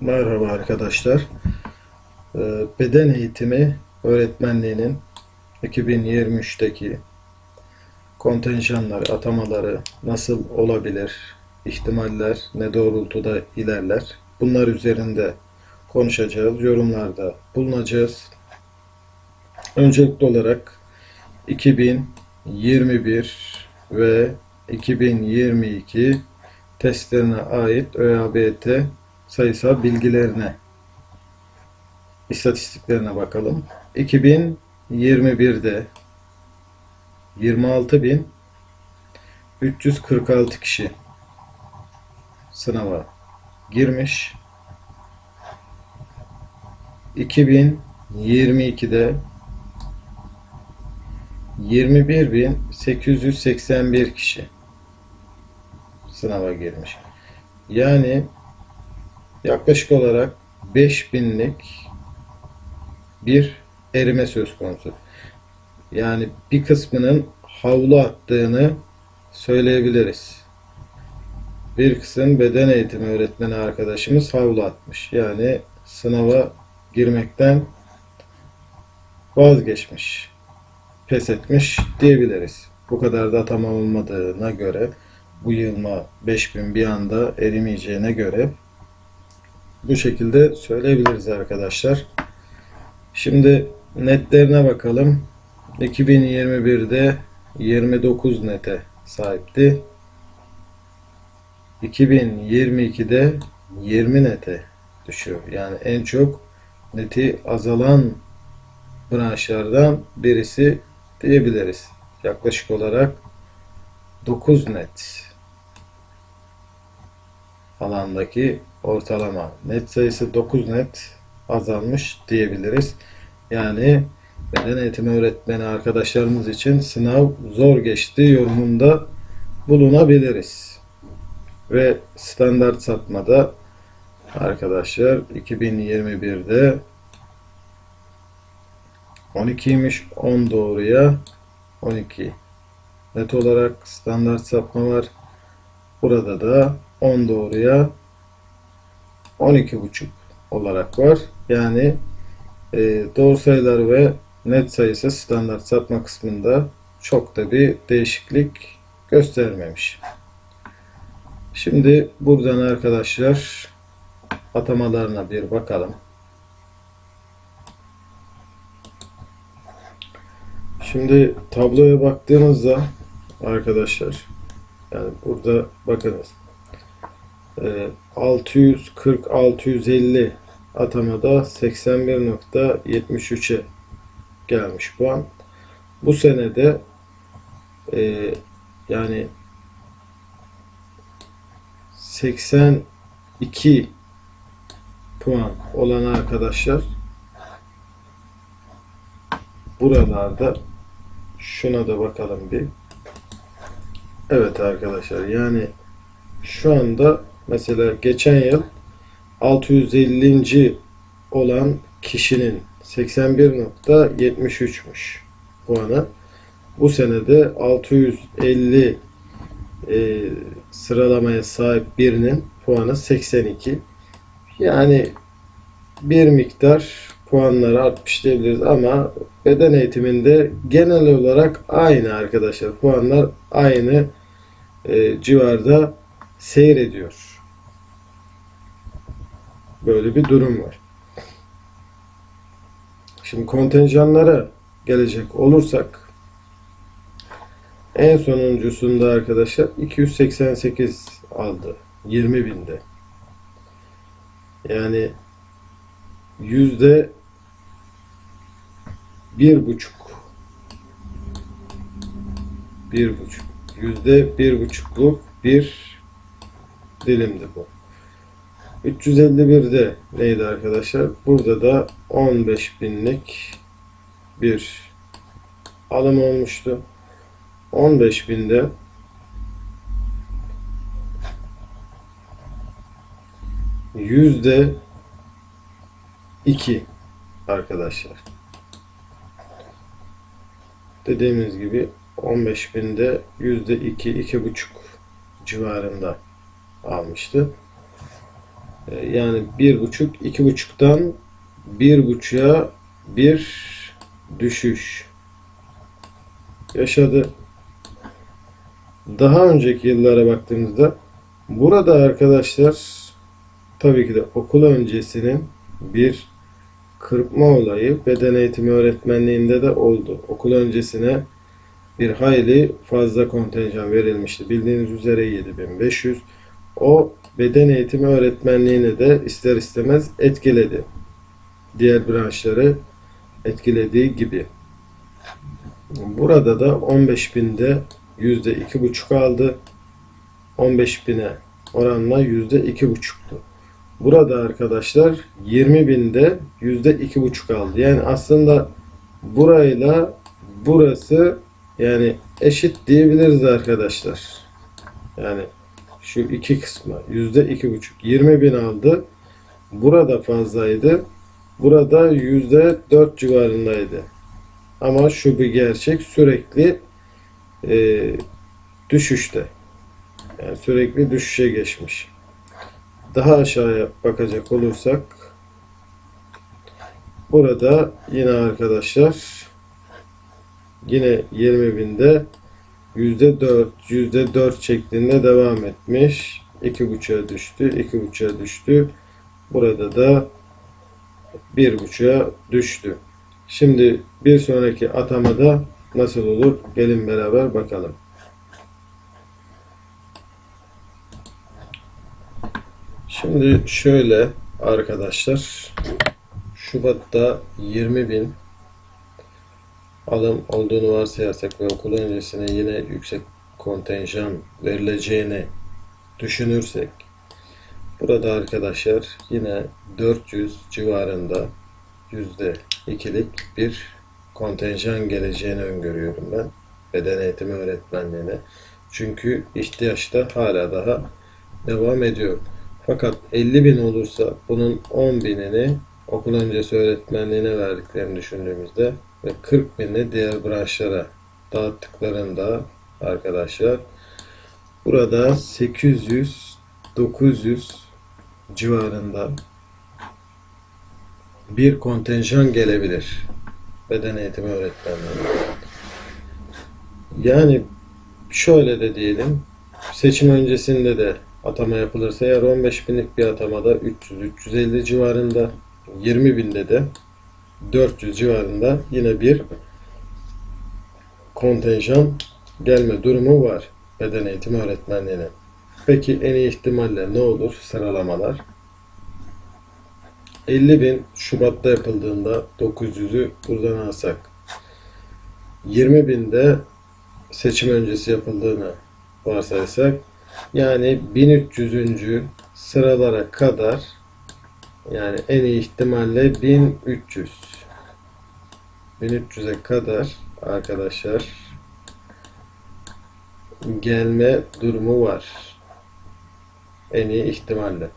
Merhaba arkadaşlar. Ee, Beden eğitimi öğretmenliğinin 2023'teki kontenjanları, atamaları nasıl olabilir, ihtimaller ne doğrultuda ilerler, bunlar üzerinde konuşacağız, yorumlarda bulunacağız. Öncelikli olarak 2021 ve 2022 testlerine ait ÖABT sayısal bilgilerine, istatistiklerine bakalım. 2021'de 26.346 kişi sınava girmiş. 2022'de 21.881 kişi sınava girmiş. Yani yaklaşık olarak 5000'lik bir erime söz konusu. Yani bir kısmının havlu attığını söyleyebiliriz. Bir kısım beden eğitimi öğretmeni arkadaşımız havlu atmış. Yani sınava girmekten vazgeçmiş, pes etmiş diyebiliriz. Bu kadar da tamam olmadığına göre bu yılma 5000 bir anda erimeyeceğine göre bu şekilde söyleyebiliriz arkadaşlar. Şimdi netlerine bakalım. 2021'de 29 nete sahipti. 2022'de 20 nete düşüyor. Yani en çok neti azalan branşlardan birisi diyebiliriz. Yaklaşık olarak 9 net alandaki ortalama net sayısı 9 net azalmış diyebiliriz. Yani beden eğitimi öğretmeni arkadaşlarımız için sınav zor geçti yorumunda bulunabiliriz. Ve standart sapmada arkadaşlar 2021'de 12'ymiş 10 doğruya 12 net olarak standart sapma var. Burada da 10 doğruya 12,5 olarak var. Yani e, doğru sayılar ve net sayısı standart sapma kısmında çok da bir değişiklik göstermemiş. Şimdi buradan arkadaşlar atamalarına bir bakalım. Şimdi tabloya baktığımızda arkadaşlar yani burada bakınız 640-650 atamada 81.73'e gelmiş puan. Bu senede e, yani 82 puan olan arkadaşlar buralarda şuna da bakalım bir. Evet arkadaşlar yani şu anda mesela geçen yıl 650. olan kişinin 81.73'müş puanı. Bu senede 650 e, sıralamaya sahip birinin puanı 82. Yani bir miktar puanları artmış diyebiliriz ama beden eğitiminde genel olarak aynı arkadaşlar. Puanlar aynı e, civarda seyrediyor. Böyle bir durum var. Şimdi kontenjanlara gelecek olursak en sonuncusunda arkadaşlar 288 aldı. 20 binde. Yani yüzde bir buçuk bir buçuk yüzde bir buçukluk bir dilimdi bu. 351'de neydi arkadaşlar? Burada da 15 binlik bir alım olmuştu. 15 binde yüzde iki arkadaşlar. Dediğimiz gibi 15 binde yüzde iki, iki buçuk civarında almıştı. E, yani bir buçuk, iki buçuktan bir buçuğa bir düşüş yaşadı. Daha önceki yıllara baktığımızda burada arkadaşlar tabii ki de okul öncesinin bir kırpma olayı beden eğitimi öğretmenliğinde de oldu. Okul öncesine bir hayli fazla kontenjan verilmişti. Bildiğiniz üzere 7500. O beden eğitimi öğretmenliğini de ister istemez etkiledi. Diğer branşları etkilediği gibi. Burada da 15.000'de %2,5 aldı. 15.000'e oranla %2,5'tu. Burada arkadaşlar 20.000'de %2,5 aldı. Yani aslında burayla burası yani eşit diyebiliriz arkadaşlar. Yani şu iki kısmı %2,5 20.000 aldı. Burada fazlaydı. Burada %4 civarındaydı. Ama şu bir gerçek sürekli e, düşüşte. Yani sürekli düşüşe geçmiş. Daha aşağıya bakacak olursak burada yine arkadaşlar yine 20 binde %4 %4 şeklinde devam etmiş. 2.5'a düştü. 2.5'a düştü. Burada da 1.5'a düştü. Şimdi bir sonraki atamada nasıl olur? Gelin beraber bakalım. Şimdi şöyle arkadaşlar Şubat'ta 20 bin alım olduğunu varsayarsak ve okul öncesine yine yüksek kontenjan verileceğini düşünürsek burada arkadaşlar yine 400 civarında yüzde ikilik bir kontenjan geleceğini öngörüyorum ben beden eğitimi öğretmenliğine. Çünkü ihtiyaç da hala daha devam ediyor. Fakat 50 bin olursa bunun 10 binini okul öncesi öğretmenliğine verdiklerini düşündüğümüzde ve 40 bini diğer branşlara dağıttıklarında arkadaşlar burada 800 900 civarında bir kontenjan gelebilir beden eğitimi öğretmenliğine. Yani şöyle de diyelim seçim öncesinde de atama yapılırsa eğer 15 binlik bir atamada 300-350 civarında 20 binde de 400 civarında yine bir kontenjan gelme durumu var beden eğitimi öğretmenliğine. Peki en iyi ihtimalle ne olur sıralamalar? 50 bin Şubat'ta yapıldığında 900'ü buradan alsak 20 binde seçim öncesi yapıldığını varsaysak yani 1300. sıralara kadar yani en iyi ihtimalle 1300 1300'e kadar arkadaşlar gelme durumu var. En iyi ihtimalle.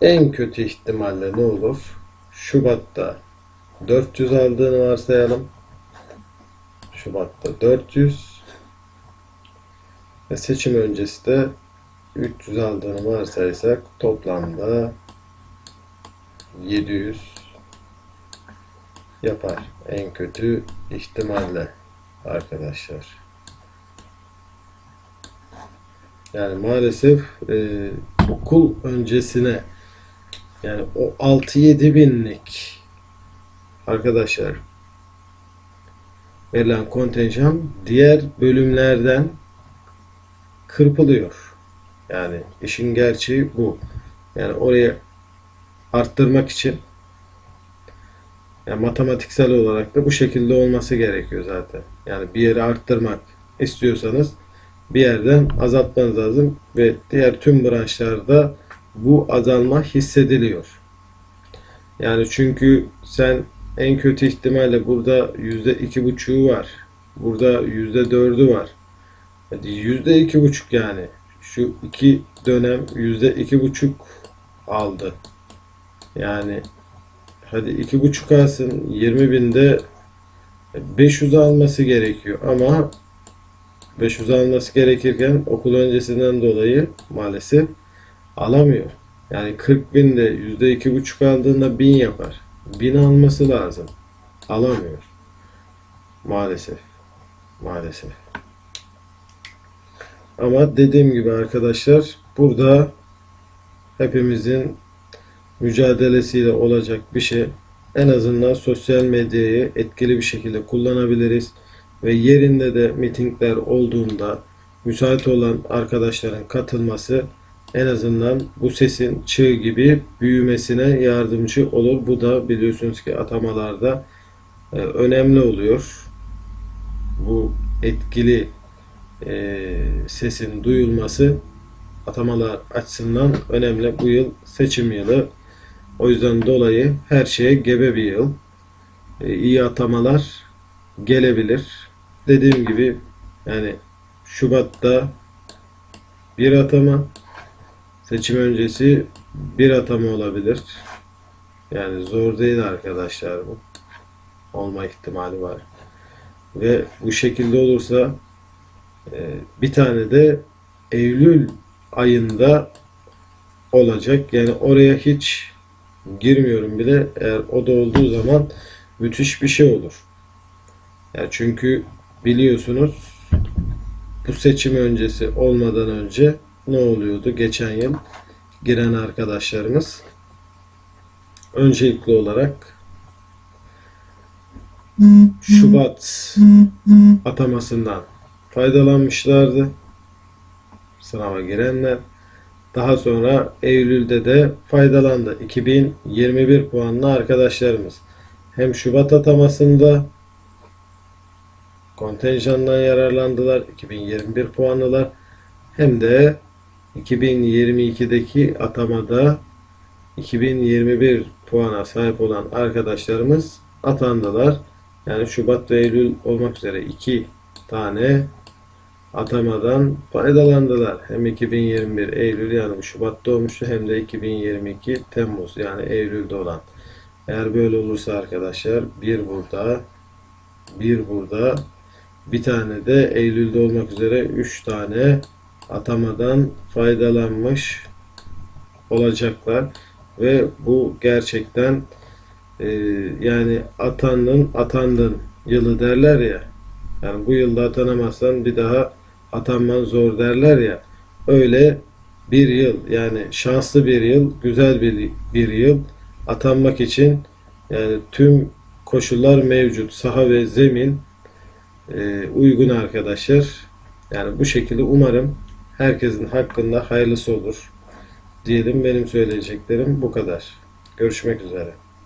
En kötü ihtimalle ne olur? Şubat'ta 400 aldığını varsayalım. Şubat'ta 400 ve seçim öncesi de 300 aldığını varsaysak toplamda 700 yapar. En kötü ihtimalle arkadaşlar. Yani maalesef e, okul öncesine yani o 6-7 binlik arkadaşlar verilen kontenjan diğer bölümlerden kırpılıyor. Yani işin gerçeği bu. Yani oraya arttırmak için yani matematiksel olarak da bu şekilde olması gerekiyor zaten. Yani bir yeri arttırmak istiyorsanız bir yerden azaltmanız lazım ve diğer tüm branşlarda bu azalma hissediliyor. Yani çünkü sen en kötü ihtimalle burada yüzde iki buçuğu var. Burada yüzde dördü var. Yüzde iki buçuk yani. Şu iki dönem yüzde iki buçuk aldı. Yani hadi iki buçuk alsın 20 binde 500 alması gerekiyor ama 500 alması gerekirken okul öncesinden dolayı maalesef alamıyor. Yani 40 bin de yüzde iki buçuk aldığında bin yapar. Bin alması lazım. Alamıyor. Maalesef. Maalesef. Ama dediğim gibi arkadaşlar burada hepimizin mücadelesiyle olacak bir şey. En azından sosyal medyayı etkili bir şekilde kullanabiliriz ve yerinde de mitingler olduğunda müsait olan arkadaşların katılması en azından bu sesin çığ gibi büyümesine yardımcı olur. Bu da biliyorsunuz ki atamalarda e, önemli oluyor. Bu etkili e, sesin duyulması atamalar açısından önemli. Bu yıl seçim yılı. O yüzden dolayı her şeye gebe bir yıl. E, iyi atamalar gelebilir. Dediğim gibi yani Şubat'ta bir atama seçim öncesi bir atama olabilir. Yani zor değil arkadaşlar bu. Olma ihtimali var. Ve bu şekilde olursa e, bir tane de Eylül ayında olacak. Yani oraya hiç girmiyorum bile. Eğer o da olduğu zaman müthiş bir şey olur. Yani çünkü biliyorsunuz bu seçim öncesi olmadan önce ne oluyordu geçen yıl giren arkadaşlarımız öncelikli olarak Şubat atamasından faydalanmışlardı. Sınava girenler. Daha sonra Eylül'de de faydalandı. 2021 puanlı arkadaşlarımız. Hem Şubat atamasında kontenjandan yararlandılar. 2021 puanlılar. Hem de 2022'deki atamada 2021 puana sahip olan arkadaşlarımız atandılar. Yani Şubat ve Eylül olmak üzere iki tane atamadan faydalandılar. Hem 2021 Eylül yani Şubat'ta olmuştu hem de 2022 Temmuz yani Eylül'de olan. Eğer böyle olursa arkadaşlar bir burada bir burada bir tane de Eylül'de olmak üzere 3 tane atamadan faydalanmış olacaklar ve bu gerçekten e, yani atandın atandın yılı derler ya yani bu yılda atanamazsan bir daha atanman zor derler ya. Öyle bir yıl yani şanslı bir yıl güzel bir, bir yıl atanmak için yani tüm koşullar mevcut. Saha ve zemin e, uygun arkadaşlar. Yani bu şekilde umarım herkesin hakkında hayırlısı olur diyelim. Benim söyleyeceklerim bu kadar. Görüşmek üzere